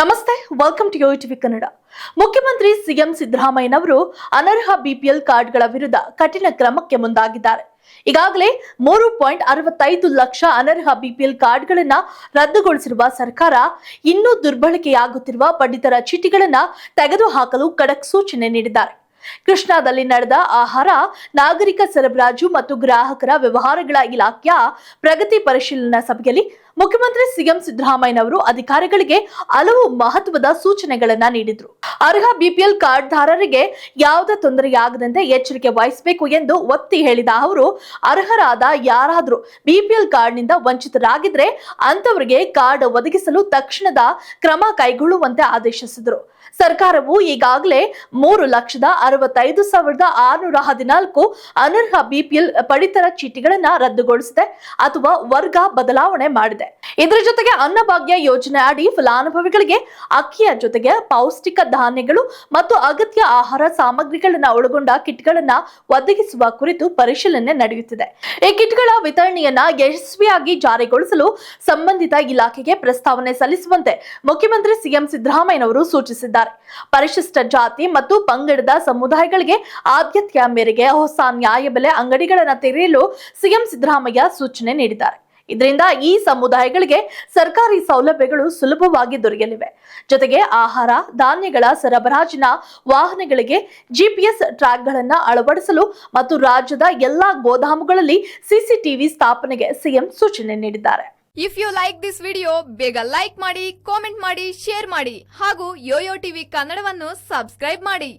ನಮಸ್ತೆ welcome to Yo TV Kannada ಮುಖ್ಯಮಂತ್ರಿ CM ಸಿದ್ದರಾಮಯ್ಯನವರು ಅನರ್ಹ ಬಿಪಿಎಲ್ ಕಾರ್ಡ್ಗಳ ವಿರುದ್ಧ ಕಠಿಣ ಕ್ರಮಕ್ಕೆ ಮುಂದಾಗಿದ್ದಾರೆ. ಈಗಾಗಲೇ ಮೂರು ಪಾಯಿಂಟ್ ಅರವತ್ತೈದು ಲಕ್ಷ ಅನರ್ಹ ಬಿಪಿಎಲ್ ಕಾರ್ಡ್ಗಳನ್ನ ರದ್ದುಗೊಳಿಸಿರುವ ಸರ್ಕಾರ ಇನ್ನೂ ದುರ್ಬಳಕೆಯಾಗುತ್ತಿರುವ ಪಡಿತರ ಚೀಟಿಗಳನ್ನ ತೆಗೆದುಹಾಕಲು ಖಡಕ್ ಸೂಚನೆ ನೀಡಿದ್ದಾರೆ. ಕೃಷ್ಣಾದಲ್ಲಿ ನಡೆದ ಆಹಾರ, ನಾಗರಿಕ ಸರಬರಾಜು ಮತ್ತು ಗ್ರಾಹಕರ ವ್ಯವಹಾರಗಳ ಇಲಾಖೆಯ ಪ್ರಗತಿ ಪರಿಶೀಲನಾ ಸಭೆಯಲ್ಲಿ ಮುಖ್ಯಮಂತ್ರಿ ಸಿಎಂ ಸಿದ್ದರಾಮಯ್ಯನವರು ಅಧಿಕಾರಿಗಳಿಗೆ ಹಲವು ಮಹತ್ವದ ಸೂಚನೆಗಳನ್ನ ನೀಡಿದ್ರು. ಅರ್ಹ ಬಿಪಿಎಲ್ ಕಾರ್ಡ್ದಾರರಿಗೆ ಯಾವುದೇ ತೊಂದರೆಯಾಗದಂತೆ ಎಚ್ಚರಿಕೆ ವಹಿಸಬೇಕು ಎಂದು ಒತ್ತಿ ಹೇಳಿದ ಅವರು, ಅರ್ಹರಾದ ಯಾರಾದರೂ ಬಿಪಿಎಲ್ ಕಾರ್ಡ್ನಿಂದ ವಂಚಿತರಾಗಿದ್ರೆ ಅಂತವರಿಗೆ ಕಾರ್ಡ್ ಒದಗಿಸಲು ತಕ್ಷಣದ ಕ್ರಮ ಕೈಗೊಳ್ಳುವಂತೆ ಆದೇಶಿಸಿದರು. ಸರ್ಕಾರವು ಈಗಾಗಲೇ ಮೂರು ಲಕ್ಷದ ಅರವತ್ತೈದು ಸಾವಿರದ ಆರುನೂರ ಹದಿನಾಲ್ಕು ಅನರ್ಹ ಬಿಪಿಎಲ್ ಪಡಿತರ ಚೀಟಿಗಳನ್ನ ರದ್ದುಗೊಳಿಸಿದೆ ಅಥವಾ ವರ್ಗ ಬದಲಾವಣೆ ಮಾಡಿದೆ. ಇದರ ಜೊತೆಗೆ ಅನ್ನಭಾಗ್ಯ ಯೋಜನೆ ಅಡಿ ಫಲಾನುಭವಿಗಳಿಗೆ ಅಕ್ಕಿಯ ಜೊತೆಗೆ ಪೌಷ್ಟಿಕ ಧಾನ್ಯಗಳು ಮತ್ತು ಅಗತ್ಯ ಆಹಾರ ಸಾಮಗ್ರಿಗಳನ್ನ ಒಳಗೊಂಡ ಕಿಟ್ಗಳನ್ನ ಒದಗಿಸುವ ಕುರಿತು ಪರಿಶೀಲನೆ ನಡೆಯುತ್ತಿದೆ. ಈ ಕಿಟ್ಗಳ ವಿತರಣೆಯನ್ನ ಯಶಸ್ವಿಯಾಗಿ ಜಾರಿಗೊಳಿಸಲು ಸಂಬಂಧಿತ ಇಲಾಖೆಗೆ ಪ್ರಸ್ತಾವನೆ ಸಲ್ಲಿಸುವಂತೆ ಮುಖ್ಯಮಂತ್ರಿ ಸಿಎಂ ಸಿದ್ದರಾಮಯ್ಯನವರು ಸೂಚಿಸಿದ್ದಾರೆ. ಪರಿಶಿಷ್ಟ ಜಾತಿ ಮತ್ತು ಪಂಗಡದ ಸಮುದಾಯಗಳಿಗೆ ಆದ್ಯತೆಯ ಮೇರೆಗೆ ಹೊಸ ನ್ಯಾಯಬೆಲೆ ಅಂಗಡಿಗಳನ್ನು ತೆರೆಯಲು ಸಿಎಂ ಸಿದ್ದರಾಮಯ್ಯ ಸೂಚನೆ ನೀಡಿದ್ದಾರೆ. ಇದರಿಂದ ಈ ಸಮುದಾಯಗಳಿಗೆ ಸರ್ಕಾರಿ ಸೌಲಭ್ಯಗಳು ಸುಲಭವಾಗಿ ದೊರೆಯಲಿವೆ. ಜೊತೆಗೆ ಆಹಾರ, ಧಾನ್ಯಗಳ ಸರಬರಾಜಿನ ವಾಹನಗಳಿಗೆ ಜಿಪಿಎಸ್ ಟ್ರ್ಯಾಕ್ಗಳನ್ನು ಅಳವಡಿಸಲು ಮತ್ತು ರಾಜ್ಯದ ಎಲ್ಲಾ ಗೋದಾಮುಗಳಲ್ಲಿ ಸಿಸಿಟಿವಿ ಸ್ಥಾಪನೆಗೆ ಸಿಎಂ ಸೂಚನೆ ನೀಡಿದ್ದಾರೆ. If you like this video ಬೇಗ ಲೈಕ್ ಮಾಡಿ ಕಾಮೆಂಟ್ ಮಾಡಿ ಶೇರ್ ಮಾಡಿ ಹಾಗೂ ಯೋಯೋ ಟಿವಿ ಕನ್ನಡವನ್ನು ಸಬ್ಸ್ಕ್ರೈಬ್ ಮಾಡಿ.